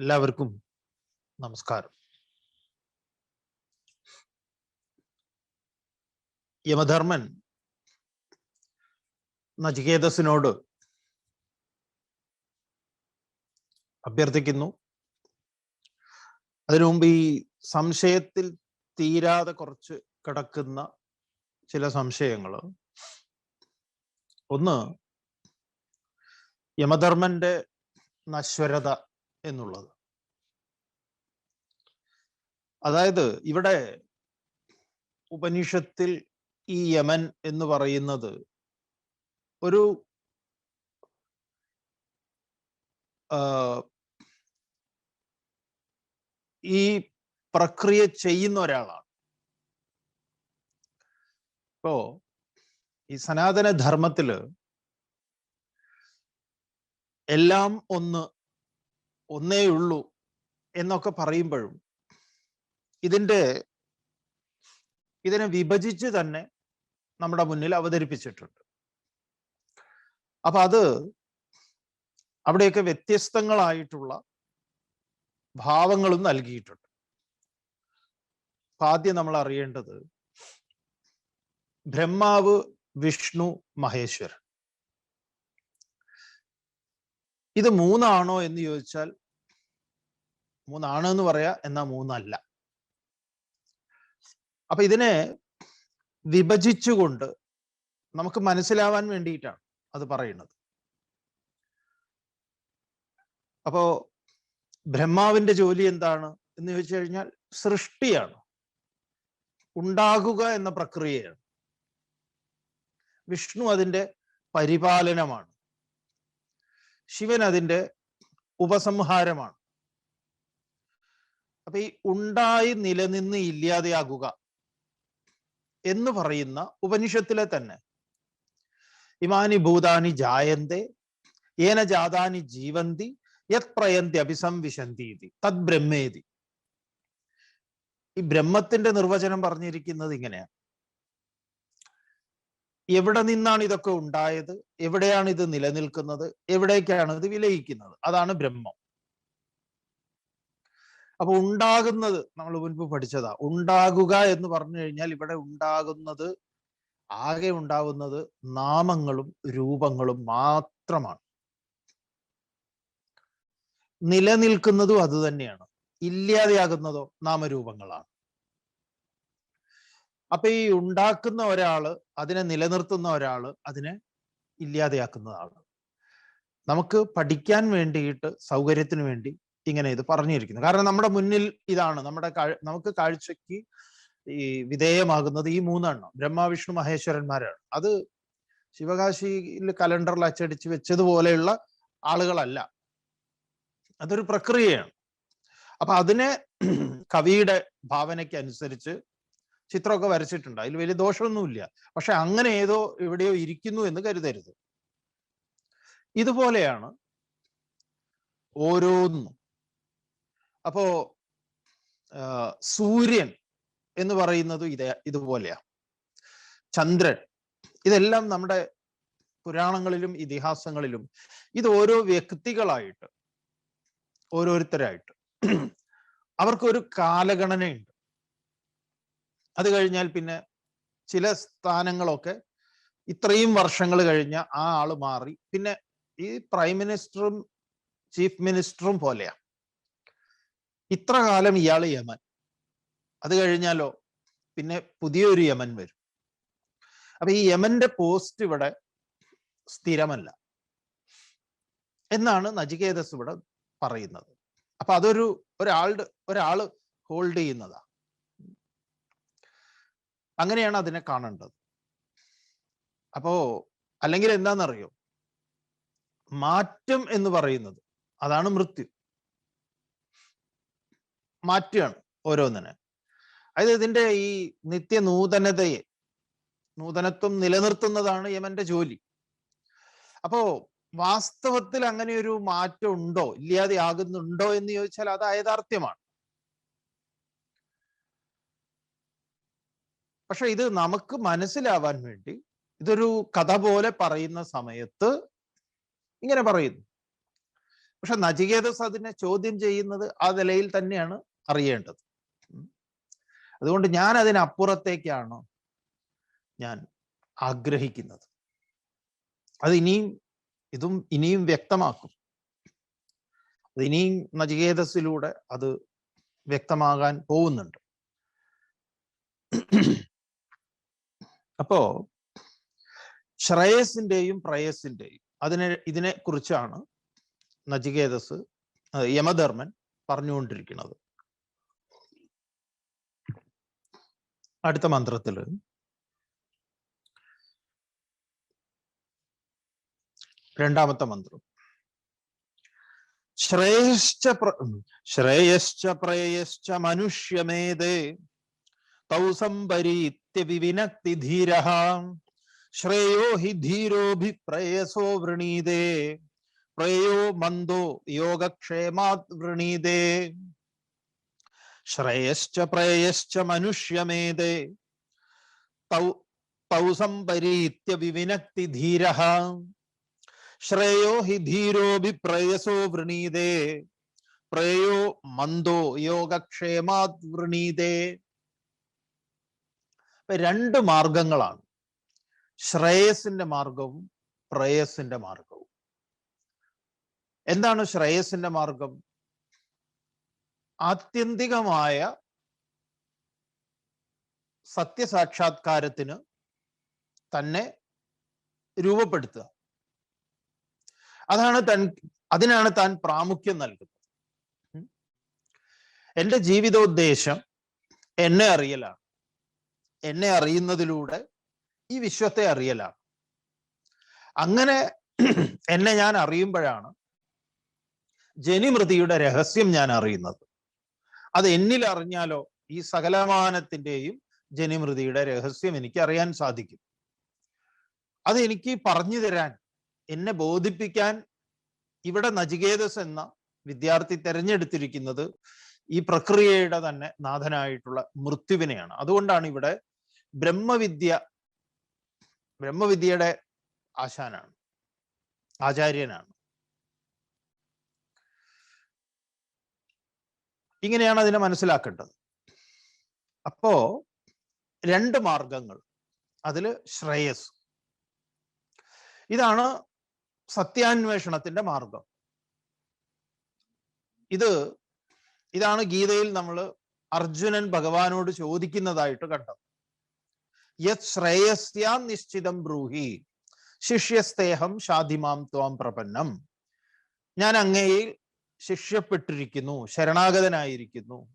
എല്ലാവർക്കും നമസ്കാരം. യമധർമ്മൻ നചികേതസിനോട് അഭ്യർത്ഥിക്കുന്നു. അതിനു മുമ്പ് ഈ സംശയത്തിൽ തീരാതെ കുറച്ച് കിടക്കുന്ന ചില സംശയങ്ങൾ. ഒന്ന് യമധർമ്മന്റെ നശ്വരത എന്നുള്ളത്. അതായത് ഇവിടെ ഉപനിഷത്തിൽ ഈ യമൻ എന്ന് പറയുന്നത് ഒരു ഈ പ്രക്രിയ ചെയ്യുന്ന ഒരാളാണ്. ഇപ്പോ ഈ സനാതന ധർമ്മത്തിൽ എല്ലാം ഒന്ന് ഒന്നേ ഉള്ളൂ എന്നൊക്കെ പറയുമ്പോഴും ഇതിന്റെ ഇതിനെ വിഭജിച്ച് തന്നെ നമ്മുടെ മുന്നിൽ അവതരിപ്പിച്ചിട്ടുണ്ട്. അപ്പൊ അത് അവിടെയൊക്കെ വ്യത്യസ്തങ്ങളായിട്ടുള്ള ഭാവങ്ങളും നൽകിയിട്ടുണ്ട്. ആദ്യം നമ്മൾ അറിയേണ്ടത് ബ്രഹ്മാവ് വിഷ്ണു മഹേശ്വരൻ. ഇത് മൂന്നാണോ എന്ന് ചോദിച്ചാൽ മൂന്നാണ് എന്ന് പറയാ എന്നാ മൂന്നല്ല. അപ്പൊ ഇതിനെ വിഭജിച്ചുകൊണ്ട് നമുക്ക് മനസ്സിലാവാൻ വേണ്ടിയിട്ടാണ് അത് പറയുന്നത്. അപ്പോ ബ്രഹ്മാവിന്റെ ജോലി എന്താണ് എന്ന് ചോദിച്ചു കഴിഞ്ഞാൽ സൃഷ്ടിയാണ്. ഉണ്ടാകുക എന്ന പ്രക്രിയയാണ്. വിഷ്ണു അതിന്റെ പരിപാലനമാണ്. ശിവൻ അതിന്റെ ഉപസംഹാരമാണ്. അപ്പൊ ഈ ഉണ്ടായി നിലനിന്ന് ഇല്ലാതെയാകുക എന്ന് പറയുന്ന ഉപനിഷത്തിലെ തന്നെ ഇമാനി ഭൂതാനി ജായന്തെ ഏന ജാതാനി ജീവന്തി യത് പ്രയന്തി അഭിസംവിശന്തി തദ് ബ്രഹ്മേതി. ഈ ബ്രഹ്മത്തിന്റെ നിർവചനം പറഞ്ഞിരിക്കുന്നത് ഇങ്ങനെയാണ്. എവിടെ നിന്നാണ് ഇതൊക്കെ ഉണ്ടായത്? എവിടെയാണ് ഇത് നിലനിൽക്കുന്നത്? എവിടേക്കാണ് ഇത് വിലയിക്കുന്നത്? അതാണ് ബ്രഹ്മം. അപ്പൊ ഉണ്ടാകുന്നത് നമ്മൾ മുൻപ് പഠിച്ചതാ. ഉണ്ടാകുക എന്ന് പറഞ്ഞു കഴിഞ്ഞാൽ ഇവിടെ ഉണ്ടാകുന്നത് ആകെ ഉണ്ടാകുന്നത് നാമങ്ങളും രൂപങ്ങളും മാത്രമാണ്. നിലനിൽക്കുന്നതും അത് തന്നെയാണ്. ഇല്ലാതെയാകുന്നതോ നാമരൂപങ്ങളാണ്. അപ്പൊ ഈ ഉണ്ടാക്കുന്ന ഒരാൾ അതിനെ നിലനിർത്തുന്ന ഒരാൾ അതിനെ ഇല്ലാതെയാക്കുന്നതാണ്. നമുക്ക് പഠിക്കാൻ വേണ്ടിയിട്ട് സൗകര്യത്തിന് വേണ്ടി ഇങ്ങനെ ഇത് പറഞ്ഞിരിക്കുന്നു. കാരണം നമ്മുടെ മുന്നിൽ ഇതാണ്. നമ്മുടെ നമുക്ക് കാഴ്ചക്ക് ഈ വിധേയമാകുന്നത് ഈ മൂന്നെണ്ണം. ബ്രഹ്മ വിഷ്ണു മഹേശ്വരന്മാരാണ്. അത് ശിവകാശിയിൽ കലണ്ടറിൽ അച്ചടിച്ച് വെച്ചതുപോലെയുള്ള ആളുകളല്ല. അതൊരു പ്രക്രിയയാണ്. അപ്പൊ അതിനെ കവിയുടെ ഭാവനയ്ക്ക് അനുസരിച്ച് ചിത്രമൊക്കെ വരച്ചിട്ടുണ്ട്. അതിൽ വലിയ ദോഷമൊന്നുമില്ല. പക്ഷെ അങ്ങനെ ഏതോ എവിടെയോ ഇരിക്കുന്നു എന്ന് കരുതരുത്. ഇതുപോലെയാണ് ഓരോന്നും. അപ്പോ സൂര്യൻ എന്ന് പറയുന്നത് ഇതേ ഇതുപോലെയാ ചന്ദ്രൻ. ഇതെല്ലാം നമ്മുടെ പുരാണങ്ങളിലും ഇതിഹാസങ്ങളിലും ഇത് ഓരോ വ്യക്തികളായിട്ട് ഓരോരുത്തരായിട്ട് അവർക്കൊരു കാലഗണനയുണ്ട്. അത് കഴിഞ്ഞാൽ പിന്നെ ചില സ്ഥാനങ്ങളൊക്കെ ഇത്രയും വർഷങ്ങൾ കഴിഞ്ഞ ആ ആൾ മാറി. പിന്നെ ഈ പ്രൈം മിനിസ്റ്ററും ചീഫ് മിനിസ്റ്ററും പോലെയാ. ഇത്ര കാലം ഇയാൾ യമൻ. അത് കഴിഞ്ഞാലോ പിന്നെ പുതിയൊരു യമൻ വരും. അപ്പൊ ഈ യമന്റെ പോസ്റ്റ് ഇവിടെ സ്ഥിരമല്ല. എന്നാണ് നചികേതസ് ഇവിടെ പറയുന്നത്. അപ്പൊ അതൊരു ഒരാളുടെ ഒരാൾ ഹോൾഡ് ചെയ്യുന്നതാ. അങ്ങനെയാണ് അതിനെ കാണേണ്ടത്. അപ്പോ അല്ലെങ്കിൽ എന്താണെന്നറിയോ? മാറ്റം എന്ന് പറയുന്നത് അതാണ് മൃത്യു. മാറ്റുകയാണ് ഓരോന്നിനെ. അതായത് ഇതിന്റെ ഈ നിത്യ നൂതനതയെ നൂതനത്വം നിലനിർത്തുന്നതാണ് യമന്റെ ജോലി. അപ്പോ വാസ്തവത്തിൽ അങ്ങനെ ഒരു മാറ്റം ഉണ്ടോ ഇല്ലാതെ ആകുന്നുണ്ടോ എന്ന് ചോദിച്ചാൽ അത് യഥാർത്ഥ്യമാണ് പക്ഷെ ഇത് നമുക്ക് മനസ്സിലാവാൻ വേണ്ടി ഇതൊരു കഥ പോലെ പറയുന്ന സമയത്ത് ഇങ്ങനെ പറയുന്നു. പക്ഷെ നചികേതസ് അതിനെ ചോദ്യം ചെയ്യുന്നത് ആ നിലയിൽ തന്നെയാണ് അറിയേണ്ടത്. അതുകൊണ്ട് ഞാൻ അതിനപ്പുറത്തേക്കാണ് ഞാൻ ആഗ്രഹിക്കുന്നത്. അത് ഇനിയും ഇതും ഇനിയും വ്യക്തമാക്കും. അത് ഇനിയും നചികേതസിലൂടെ അത് വ്യക്തമാകാൻ പോകുന്നുണ്ട്. അപ്പോ ശ്രേയസിന്റെയും പ്രയസിന്റെയും അതിനെ ഇതിനെ കുറിച്ചാണ് നചികേതസ് യമധർമ്മൻ പറഞ്ഞുകൊണ്ടിരിക്കുന്നത്. അടുത്ത മന്ത്രത്തിൽ. രണ്ടാമത്തെ മന്ത്രം. ശ്രേയശ്ച ശ്രേയശ്ച പ്രേയശ്ച മനുഷ്യമേതേ തൗ സംപരീത്യ വിവിനക്തി ധീര ശ്രേയോ ഹി ധീരോഭിപ്രേയസോ വൃണീതേ പ്രേയോ മന്ദോ യോഗക്ഷേമാത് വൃണീതേ ശ്രേയശ്ച പ്രേയശ്ച മനുഷ്യമേതേ തൗ തൗ സംപരീത്യ വിവിനക്തി ധീര ശ്രേയോ ഹി ധീരോഭിപ്രേയസോ വൃണീതേ പ്രേയോ മന്ദോ യോഗക്ഷേമാത് വൃണീതേ ഇപ്പൊ രണ്ട് മാർഗങ്ങളാണ്. ശ്രേയസിന്റെ മാർഗവും പ്രേയസിന്റെ മാർഗവും. എന്താണ് ശ്രേയസിന്റെ മാർഗം? ആത്യന്തികമായ സത്യസാക്ഷാത്കാരത്തിന് തന്നെ രൂപപ്പെടുത്തുക. അതാണ് തൻ അതിനാണ് താൻ പ്രാമുഖ്യം നൽകുന്നത്. എന്റെ ജീവിതോദ്ദേശം എന്നെ അറിയലാണ്. എന്നെ അറിയുന്നതിലൂടെ ഈ വിശ്വത്തെ അറിയലാണ്. അങ്ങനെ എന്നെ ഞാൻ അറിയുമ്പോഴാണ് ജനിമൃതിയുടെ രഹസ്യം ഞാൻ അറിയുന്നത്. അത് എന്നിൽ അറിഞ്ഞാലോ ഈ സകലമാനത്തിന്റെയും ജനിമൃതിയുടെ രഹസ്യം എനിക്ക് അറിയാൻ സാധിക്കും. അത് എനിക്ക് പറഞ്ഞു തരാൻ എന്നെ ബോധിപ്പിക്കാൻ ഇവിടെ നചികേതസ് എന്ന വിദ്യാർത്ഥി തിരഞ്ഞെടുത്തിരിക്കുന്നത് ഈ പ്രക്രിയയുടെ തന്നെ നാഥനായിട്ടുള്ള മൃത്യുവിനെയാണ്. അതുകൊണ്ടാണ് ഇവിടെ ബ്രഹ്മവിദ്യ ബ്രഹ്മവിദ്യയുടെ ആശാനാണ് ആചാര്യനാണ്. ഇങ്ങനെയാണ് അതിനെ മനസ്സിലാക്കേണ്ടത്. അപ്പോ രണ്ട് മാർഗങ്ങൾ. അതിൽ ശ്രേയസ്. ഇതാണ് സത്യാന്വേഷണത്തിന്റെ മാർഗം. ഇത് ഇതാണ് ഗീതയിൽ നമ്മൾ അർജുനൻ ഭഗവാനോട് ചോദിക്കുന്നതായിട്ട് കണ്ടത്. യത് ശ്രേയസ്യാ നിശ്ചിതം ബ്രൂഹി. ശിഷ്യസ്തേഹം ഷാധിമാം ത്വാം പ്രപന്നം. ഞാൻ അങ്ങയിൽ ശിഷ്യപ്പെട്ടിരിക്കുന്നു ശരണാഗതനായിരിക്കുന്നു.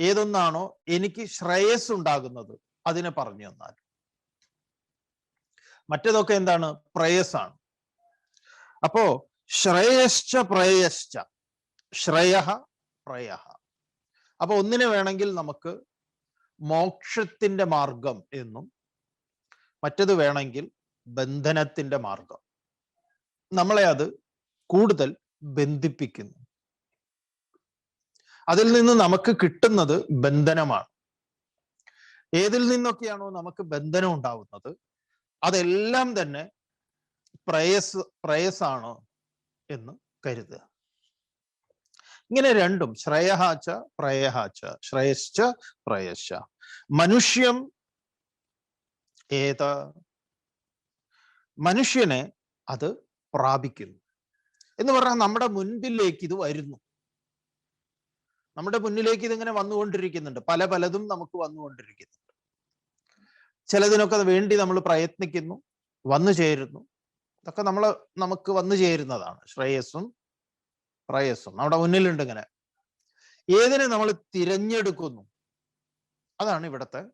ഏതൊന്നാണോ എനിക്ക് ശ്രേയസ് ഉണ്ടാകുന്നത് അതിനെ പറഞ്ഞു തന്നാൽ. മറ്റേതൊക്കെ എന്താണ്? പ്രേയസാണ് അപ്പോ ശ്രേയശ്ച പ്രേയശ്ച. ശ്രേയ പ്രയ അപ്പൊ ഒന്നിനെ വേണമെങ്കിൽ നമുക്ക് മോക്ഷത്തിന്റെ മാർഗം എന്നും മറ്റത് വേണമെങ്കിൽ ബന്ധനത്തിന്റെ മാർഗം. നമ്മളെ അത് കൂടുതൽ ബന്ധിപ്പിക്കുന്നു. അതിൽ നിന്ന് നമുക്ക് കിട്ടുന്നത് ബന്ധനമാണ്. ഏതിൽ നിന്നൊക്കെയാണോ നമുക്ക് ബന്ധനം ഉണ്ടാവുന്നത്? അതെല്ലാം തന്നെ പ്രയസ് പ്രയസാണോ എന്ന് കരുതുക. ഇങ്ങനെ രണ്ടും ശ്രേയഹാച്ച പ്രയഹാച്ച ശ്രേയശ്ച പ്രയശ്ച. മനുഷ്യം ഏത? മനുഷ്യനെ അത് പ്രാപിക്കുന്നു. എന്ന് പറഞ്ഞാൽ നമ്മുടെ മുൻപിലേക്ക് ഇത് വരുന്നു. നമ്മുടെ മുന്നിലേക്ക് ഇതിങ്ങനെ വന്നുകൊണ്ടിരിക്കുന്നുണ്ട്. പല പലതും നമുക്ക് വന്നുകൊണ്ടിരിക്കുന്നുണ്ട്. ചിലതിനൊക്കെ വേണ്ടി നമ്മൾ പ്രയത്നിക്കുന്നു വന്നു ചേരുന്നു. അതൊക്കെ നമ്മൾ നമുക്ക് വന്നു ചേരുന്നതാണ്. ശ്രേയസ്സും പ്രയസ്സും നമ്മുടെ മുന്നിലുണ്ട് ഇങ്ങനെ. ഏതിനെ നമ്മൾ തിരഞ്ഞെടുക്കുന്നു? അതാണ് ഇവിടുത്തെ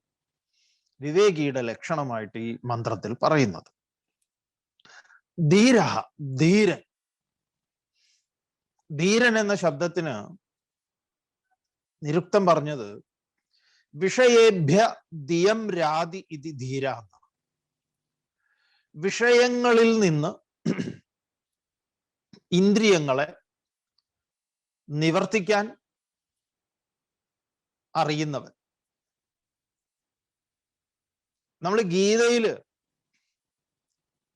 വിവേകിയുടെ ലക്ഷണമായിട്ട് ഈ മന്ത്രത്തിൽ പറയുന്നത്. ധീര ധീരൻ. ധീരൻ എന്ന ശബ്ദത്തിന് നിരുക്തം പറഞ്ഞത് വിഷയേഭ്യ ദിയം രാതി ഇതി ധീര എന്നാണ്. വിഷയങ്ങളിൽ നിന്ന് ഇന്ദ്രിയങ്ങളെ നിവർത്തിക്കാൻ അറിയുന്നവൻ. നമ്മൾ ഗീതയിൽ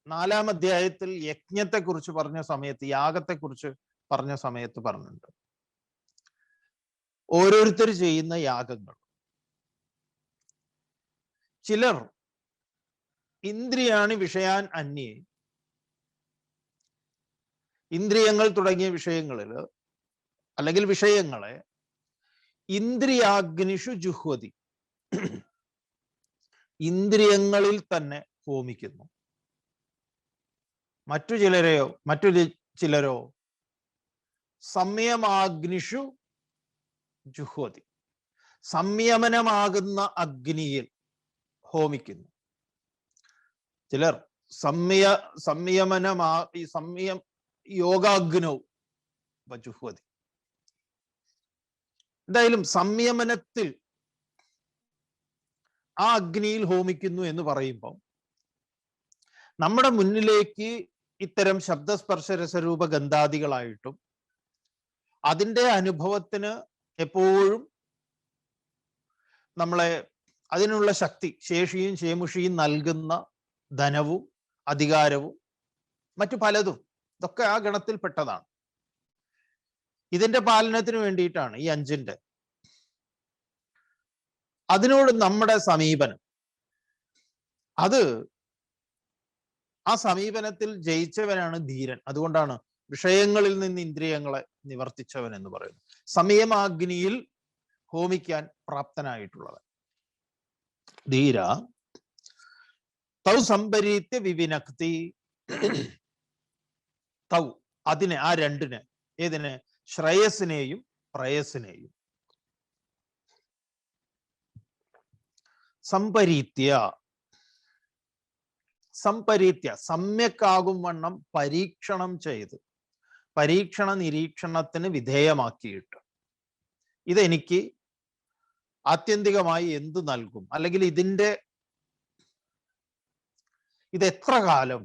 നാലാം അധ്യായത്തിൽ യജ്ഞത്തെക്കുറിച്ച് പറഞ്ഞ സമയത്ത് യാഗത്തെക്കുറിച്ച് പറഞ്ഞ സമയത്ത് പറഞ്ഞിട്ടുണ്ട്. ഓരോരുത്തർ ചെയ്യുന്ന യാഗങ്ങൾ. ചിലർ ഇന്ദ്രിയാണി വിഷയാൻ അന്യേ. ഇന്ദ്രിയങ്ങൾ തുടങ്ങിയ വിഷയങ്ങളിൽ അല്ലെങ്കിൽ വിഷയങ്ങളെ ഇന്ദ്രിയാഗ്നിഷു ജുഹ്വതി. ഇന്ദ്രിയങ്ങളിൽ തന്നെ ഹോമിക്കുന്നു. മറ്റു ചിലരെയോ മറ്റു ചിലരോ സംയമാഗ്നിഷു ജുഹ്വതി. സംയമനമാകുന്ന അഗ്നിയിൽ ഹോമിക്കുന്നു. ചിലർ സംയ സംയമനമാ സംയം യോഗാഗ്നവും ജുഹ്വതി. എന്തായാലും സംയമനത്തിൽ ആ അഗ്നിയിൽ ഹോമിക്കുന്നു എന്ന് പറയുമ്പോൾ നമ്മുടെ മുന്നിലേക്ക് ഇത്തരം ശബ്ദസ്പർശ രസരൂപ ഗന്ധാദികളായിട്ടും അതിന്റെ അനുഭവത്തിന് എപ്പോഴും നമ്മളെ അതിനുള്ള ശക്തി ശേഷിയും ശേമുഷിയും നൽകുന്ന ധനവും അധികാരവും മറ്റു പലതും ഇതൊക്കെ ആ ഗണത്തിൽപ്പെട്ടതാണ്. ഇതിന്റെ പാലനത്തിന് വേണ്ടിയിട്ടാണ് ഈ അഞ്ചിന്റെ. അതിനോട് നമ്മുടെ സമീപനം. അത് ആ സമീപനത്തിൽ ജയിച്ചവനാണ് ധീരൻ. അതുകൊണ്ടാണ് വിഷയങ്ങളിൽ നിന്ന് ഇന്ദ്രിയങ്ങളെ നിവർത്തിച്ചവൻ എന്ന് പറയുന്നത്. സമയമാഗ്നിയിൽ ഹോമിക്കാൻ പ്രാപ്തനായിട്ടുള്ളവൻ. ധീര. തൗ സംപരീത്യ വിവിനക്തി. തൗ അതിനെ ആ രണ്ടിന് ഏതിനെ? ശ്രേയസിനെയും പ്രയസിനെയും സംപരീത്യ. സംപരീത്യ. സമ്യക്കാകും വണ്ണം പരീക്ഷണം ചെയ്ത്. പരീക്ഷണ നിരീക്ഷണത്തിന് വിധേയമാക്കിയിട്ട്. ഇതെനിക്ക് ആത്യന്തികമായി എന്ത് നൽകും? അല്ലെങ്കിൽ ഇതിന്റെ ഇത് എത്ര കാലം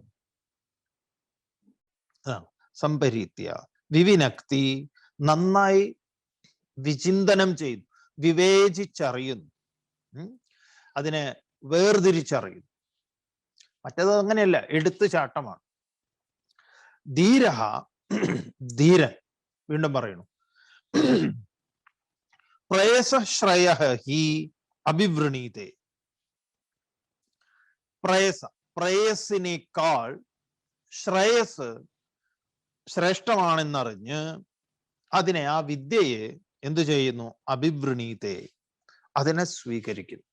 സമ്പരീത്യ വിവിനക്തി നന്നായി വിചിന്തനം ചെയ്തു വിവേചിച്ചറിയുന്നു. അതിനെ വേർതിരിച്ചറിയുന്നു. മറ്റേത് അങ്ങനെയല്ല എടുത്തു ചാട്ടമാണ് ധീര ധീരൻ വീണ്ടും പറയുന്നു. പ്രയസശ്രയ ഹി അഭിവൃണീതേ. പ്രയസ പ്രയസിനേക്കാൾ ശ്രേയസ് ശ്രേഷ്ഠമാണെന്നറിഞ്ഞ് അതിനെ ആ വിദ്യയെ എന്തു ചെയ്യുന്നു? അഭിവൃണീതെ. അതിനെ സ്വീകരിക്കുന്നു.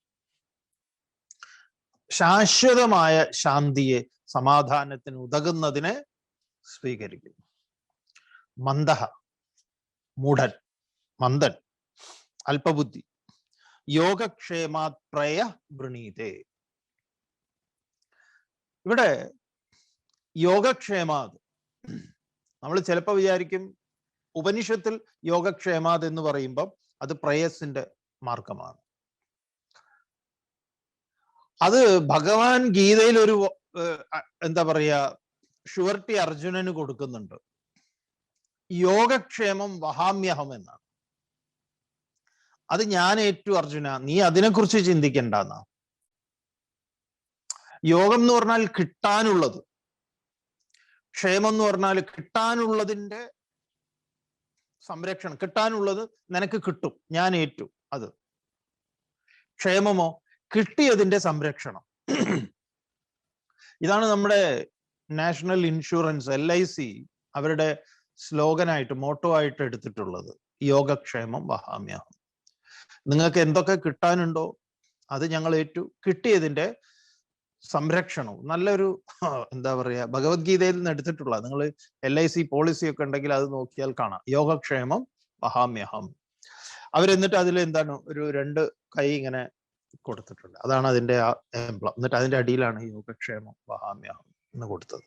ശാശ്വതമായ ശാന്തിയെ സമാധാനത്തിന് ഉതകുന്നതിനെ സ്വീകരിക്കുന്നു. മന്ദഹ മൂഢൻ മന്ദൻ അല്പബുദ്ധി. യോഗക്ഷേമാത് പ്രയ വൃണീതേ. ഇവിടെ യോഗക്ഷേമാത് നമ്മൾ ചിലപ്പോൾ വിചാരിക്കും ഉപനിഷത്തിൽ യോഗക്ഷേമാത് എന്ന് പറയുമ്പം അത് പ്രേയസിന്റെ മാർഗമാണ്. അത് ഭഗവാൻ ഗീതയിൽ ഒരു എന്താ പറയാ ഷുവർട്ടി അർജുനന് കൊടുക്കുന്നുണ്ട്. യോഗക്ഷേമം വഹാമ്യഹം എന്നാണ്. അത് ഞാൻ ഏറ്റു അർജുന നീ അതിനെക്കുറിച്ച് ചിന്തിക്കണ്ടെന്നാ യോഗം എന്ന് പറഞ്ഞാൽ കിട്ടാനുള്ളത്. ക്ഷേമം എന്ന് പറഞ്ഞാൽ കിട്ടാനുള്ളതിന്റെ സംരക്ഷണം. കിട്ടാനുള്ളത് നിനക്ക് കിട്ടും. ഞാൻ ഏറ്റു. അത്. ക്ഷേമമോ? കിട്ടിയതിന്റെ സംരക്ഷണം. ഇതാണ് നമ്മുടെ national insurance L I C അവരുടെ സ്ലോഗനായിട്ട് മോട്ടോ ആയിട്ട് എടുത്തിട്ടുള്ളത്. യോഗക്ഷേമം വഹാമ്യാഹം. നിങ്ങൾക്ക് എന്തൊക്കെ കിട്ടാനുണ്ടോ അത് ഞങ്ങൾ ഏറ്റു. കിട്ടിയതിന്റെ സംരക്ഷണവും. നല്ലൊരു എന്താ പറയുക ഭഗവത്ഗീതയിൽ നിന്ന് എടുത്തിട്ടുള്ള നിങ്ങൾ എൽ ഐ സി പോളിസി ഒക്കെ ഉണ്ടെങ്കിൽ അത് നോക്കിയാൽ കാണാം. യോഗക്ഷേമം മഹാമ്യഹം. അവരെന്നിട്ട് അതിൽ എന്താണ് ഒരു രണ്ട് കൈ ഇങ്ങനെ കൊടുത്തിട്ടുണ്ട്. അതാണ് അതിന്റെ ആ എംബ്ലം എന്നിട്ട് അതിന്റെ അടിയിലാണ് യോഗക്ഷേമം മഹാമ്യഹം എന്ന് കൊടുത്തത്.